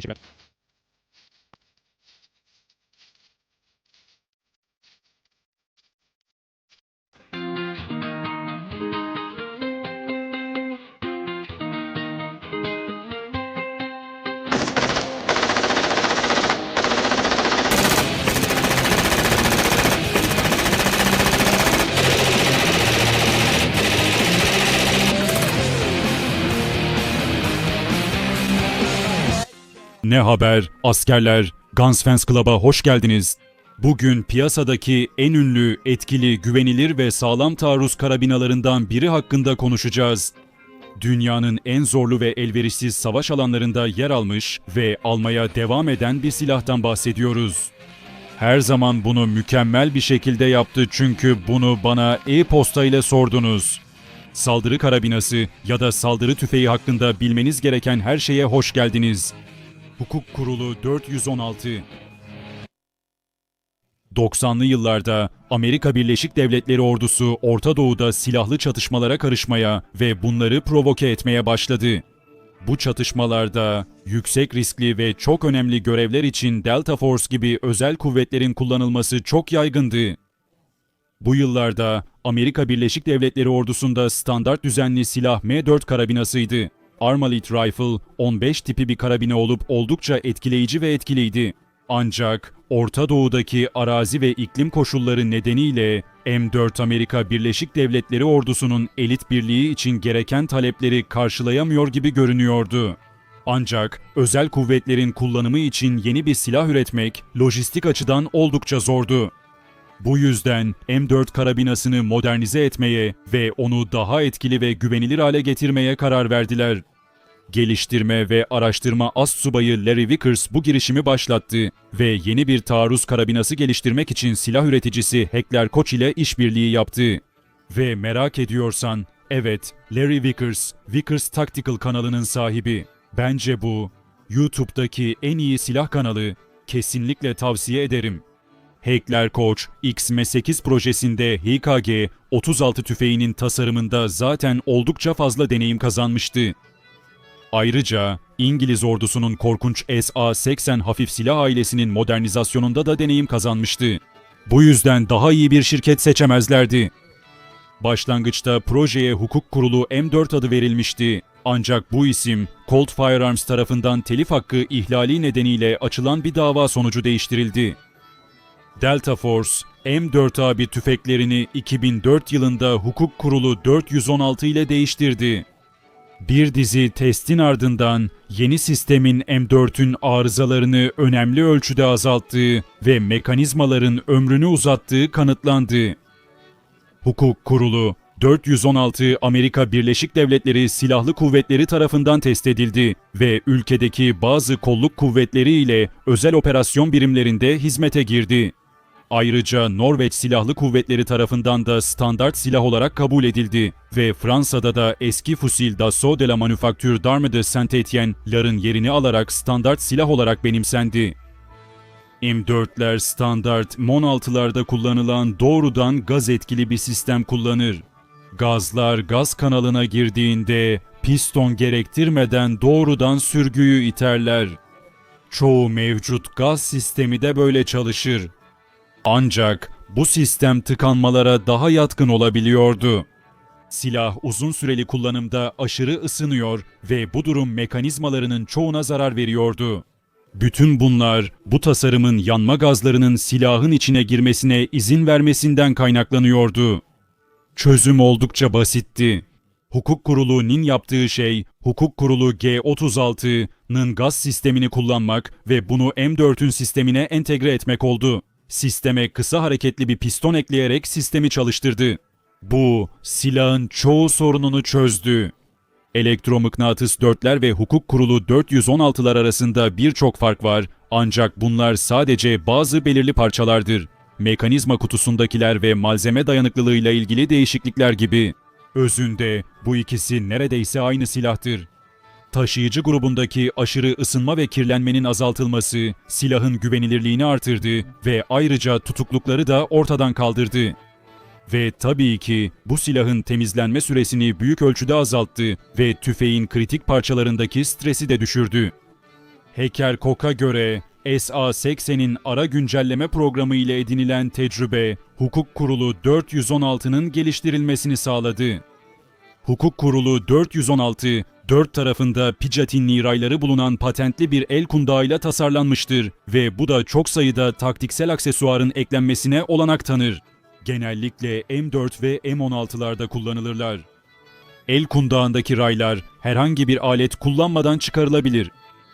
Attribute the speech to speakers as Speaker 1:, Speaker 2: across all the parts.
Speaker 1: 谢谢。
Speaker 2: Ne haber askerler? Guns Fans Club'a hoş geldiniz. Bugün piyasadaki en ünlü, etkili, güvenilir ve sağlam taarruz karabinalarından biri hakkında konuşacağız. Dünyanın en zorlu ve elverişsiz savaş alanlarında yer almış ve almaya devam eden bir silahtan bahsediyoruz. Her zaman bunu mükemmel bir şekilde yaptı çünkü bunu bana e-posta ile sordunuz. Saldırı karabinası ya da saldırı tüfeği hakkında bilmeniz gereken her şeye hoş geldiniz. Hukuk Kurulu 416 90'lı yıllarda Amerika Birleşik Devletleri ordusu Orta Doğu'da silahlı çatışmalara karışmaya ve bunları provoke etmeye başladı. Bu çatışmalarda yüksek riskli ve çok önemli görevler için Delta Force gibi özel kuvvetlerin kullanılması çok yaygındı. Bu yıllarda Amerika Birleşik Devletleri ordusunda standart düzenli silah M4 karabinasıydı. Armalite Rifle 15 tipi bir karabine olup oldukça etkileyici ve etkiliydi. Ancak Orta Doğu'daki arazi ve iklim koşulları nedeniyle M4 Amerika Birleşik Devletleri ordusunun elit birliği için gereken talepleri karşılayamıyor gibi görünüyordu. Ancak özel kuvvetlerin kullanımı için yeni bir silah üretmek lojistik açıdan oldukça zordu. Bu yüzden M4 karabinasını modernize etmeye ve onu daha etkili ve güvenilir hale getirmeye karar verdiler. Geliştirme ve Araştırma As Subayı Larry Vickers bu girişimi başlattı ve yeni bir taarruz karabinası geliştirmek için silah üreticisi Heckler Koç ile işbirliği yaptı. Ve merak ediyorsan, evet, Larry Vickers, Vickers Tactical kanalının sahibi. Bence bu, YouTube'daki en iyi silah kanalı, kesinlikle tavsiye ederim. Heckler Koç, XM8 projesinde HKG 36 tüfeğinin tasarımında zaten oldukça fazla deneyim kazanmıştı. Ayrıca İngiliz ordusunun korkunç SA-80 hafif silah ailesinin modernizasyonunda da deneyim kazanmıştı. Bu yüzden daha iyi bir şirket seçemezlerdi. Başlangıçta projeye hukuk kurulu M4 adı verilmişti. Ancak bu isim Colt Firearms tarafından telif hakkı ihlali nedeniyle açılan bir dava sonucu değiştirildi. Delta Force, M4A1 tüfeklerini 2004 yılında hukuk kurulu 416 ile değiştirdi. Bir dizi testin ardından yeni sistemin M4'ün arızalarını önemli ölçüde azalttığı ve mekanizmaların ömrünü uzattığı kanıtlandı. Hukuk Kurulu 416 Amerika Birleşik Devletleri Silahlı Kuvvetleri tarafından test edildi ve ülkedeki bazı kolluk kuvvetleri ile özel operasyon birimlerinde hizmete girdi. Ayrıca Norveç Silahlı Kuvvetleri tarafından da standart silah olarak kabul edildi ve Fransa'da da eski fusil Dassault de la Manufacture d'Armes de Saint-Étienne-ların yerini alarak standart silah olarak benimsendi. M4'ler standart Mon 6'larda kullanılan doğrudan gaz etkili bir sistem kullanır. Gazlar gaz kanalına girdiğinde piston gerektirmeden doğrudan sürgüyü iterler. Çoğu mevcut gaz sistemi de böyle çalışır. Ancak bu sistem tıkanmalara daha yatkın olabiliyordu. Silah uzun süreli kullanımda aşırı ısınıyor ve bu durum mekanizmalarının çoğuna zarar veriyordu. Bütün bunlar bu tasarımın yanma gazlarının silahın içine girmesine izin vermesinden kaynaklanıyordu. Çözüm oldukça basitti. Hukuk Kurulu'nun yaptığı şey, Hukuk Kurulu G36'nın gaz sistemini kullanmak ve bunu M4'ün sistemine entegre etmek oldu. Sisteme kısa hareketli bir piston ekleyerek sistemi çalıştırdı. Bu, silahın çoğu sorununu çözdü. Elektromıknatıs 4'ler ve hukuk kurulu 416'lar arasında birçok fark var ancak bunlar sadece bazı belirli parçalardır. Mekanizma kutusundakiler ve malzeme dayanıklılığıyla ilgili değişiklikler gibi. Özünde bu ikisi neredeyse aynı silahtır. Taşıyıcı grubundaki aşırı ısınma ve kirlenmenin azaltılması silahın güvenilirliğini artırdı ve ayrıca tutuklukları da ortadan kaldırdı. Ve tabii ki bu silahın temizlenme süresini büyük ölçüde azalttı ve tüfeğin kritik parçalarındaki stresi de düşürdü. Hacker Kok'a göre SA-80'in ara güncelleme programı ile edinilen tecrübe, Hukuk Kurulu 416'nın geliştirilmesini sağladı. Hukuk Kurulu 416, dört tarafında Picatinny rayları bulunan patentli bir el kundağıyla tasarlanmıştır ve bu da çok sayıda taktiksel aksesuarın eklenmesine olanak tanır. Genellikle M4 ve M16'larda kullanılırlar. El kundağındaki raylar herhangi bir alet kullanmadan çıkarılabilir.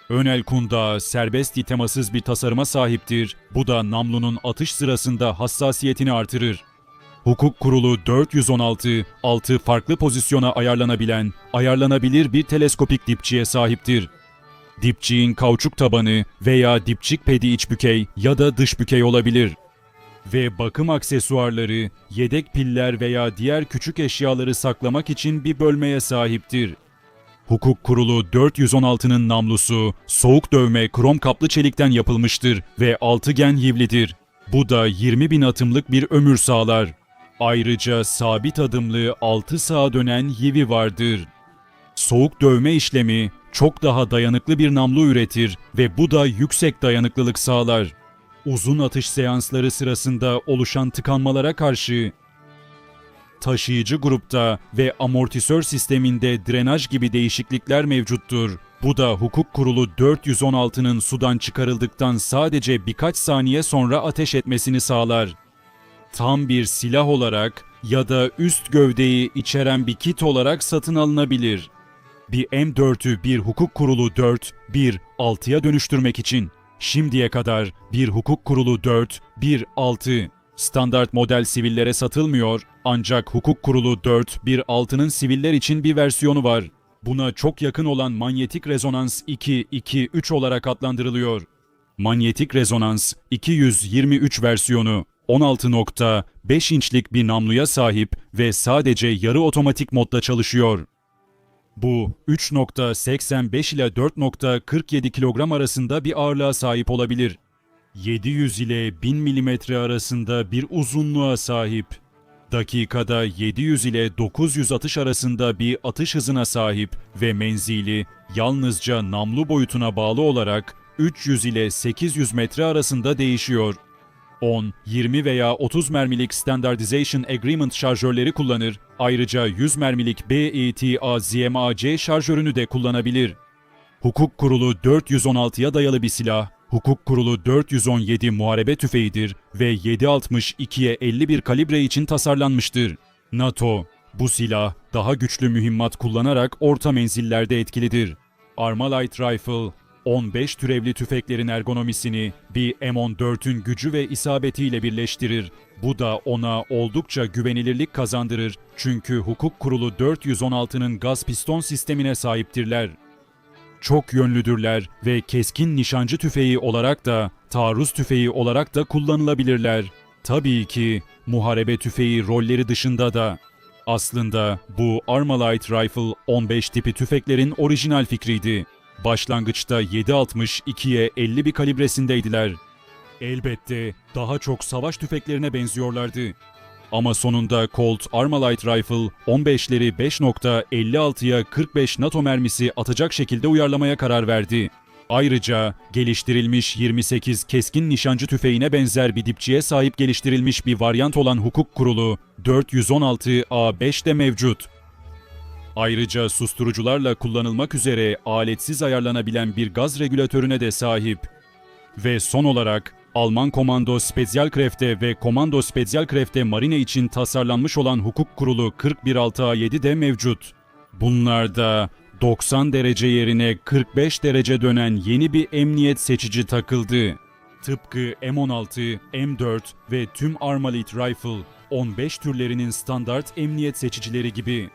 Speaker 2: Ön el kundağı serbest temasız bir tasarıma sahiptir. Bu da namlunun atış sırasında hassasiyetini artırır. Hukuk Kurulu 416, 6 farklı pozisyona ayarlanabilen, ayarlanabilir bir teleskopik dipçiye sahiptir. Dipçiğin kauçuk tabanı veya dipçik pedi iç bükey ya da dış bükey olabilir. Ve bakım aksesuarları, yedek piller veya diğer küçük eşyaları saklamak için bir bölmeye sahiptir. Hukuk Kurulu 416'nın namlusu soğuk dövme krom kaplı çelikten yapılmıştır ve altıgen yivlidir. Bu da 20 bin atımlık bir ömür sağlar. Ayrıca sabit adımlı 6 sağa dönen yivi vardır. Soğuk dövme işlemi çok daha dayanıklı bir namlu üretir ve bu da yüksek dayanıklılık sağlar. Uzun atış seansları sırasında oluşan tıkanmalara karşı taşıyıcı grupta ve amortisör sisteminde drenaj gibi değişiklikler mevcuttur. Bu da hukuk kurulu 416'nın sudan çıkarıldıktan sadece birkaç saniye sonra ateş etmesini sağlar. Tam bir silah olarak ya da üst gövdeyi içeren bir kit olarak satın alınabilir. Bir M4'ü bir hukuk kurulu 4, bir 6'ya dönüştürmek için şimdiye kadar bir hukuk kurulu 4, bir 6 standart model sivillere satılmıyor ancak hukuk kurulu 4, bir 6'nın siviller için bir versiyonu var. Buna çok yakın olan manyetik rezonans 2, 2, 3 olarak adlandırılıyor. Manyetik rezonans 223 versiyonu 16.5 inçlik bir namluya sahip ve sadece yarı otomatik modda çalışıyor. Bu 3.85 ile 4.47 kilogram arasında bir ağırlığa sahip olabilir. 700 ile 1000 milimetre arasında bir uzunluğa sahip. Dakikada 700 ile 900 atış arasında bir atış hızına sahip ve menzili yalnızca namlu boyutuna bağlı olarak 300 ile 800 metre arasında değişiyor. 10, 20 veya 30 mermilik Standardization Agreement şarjörleri kullanır. Ayrıca 100 mermilik BETA-ZMAC şarjörünü de kullanabilir. Hukuk Kurulu 416'ya dayalı bir silah, Hukuk Kurulu 417 muharebe tüfeğidir ve 7.62'ye 51 kalibre için tasarlanmıştır. NATO, bu silah daha güçlü mühimmat kullanarak orta menzillerde etkilidir. Armalite Rifle, 15 türevli tüfeklerin ergonomisini bir M14'ün gücü ve isabetiyle birleştirir. Bu da ona oldukça güvenilirlik kazandırır çünkü Hukuk Kurulu 416'nın gaz piston sistemine sahiptirler. Çok yönlüdürler ve keskin nişancı tüfeği olarak da, taarruz tüfeği olarak da kullanılabilirler. Tabii ki muharebe tüfeği rolleri dışında da. Aslında bu Armalite Rifle 15 tipi tüfeklerin orijinal fikriydi. Başlangıçta 7.62'ye 50 bir kalibresindeydiler. Elbette daha çok savaş tüfeklerine benziyorlardı. Ama sonunda Colt Armalite Rifle 15'leri 5.56'ya 45 NATO mermisi atacak şekilde uyarlamaya karar verdi. Ayrıca geliştirilmiş 28 keskin nişancı tüfeğine benzer bir dipçiye sahip geliştirilmiş bir varyant olan hukuk kurulu 416A5 de mevcut. Ayrıca susturucularla kullanılmak üzere aletsiz ayarlanabilen bir gaz regülatörüne de sahip. Ve son olarak Alman Komando Spezialkräfte ve Komando Spezialkräfte Marine için tasarlanmış olan hukuk kurulu 416A7 de mevcut. Bunlarda 90 derece yerine 45 derece dönen yeni bir emniyet seçici takıldı. Tıpkı M16, M4 ve tüm Armalite Rifle 15 türlerinin standart emniyet seçicileri gibi.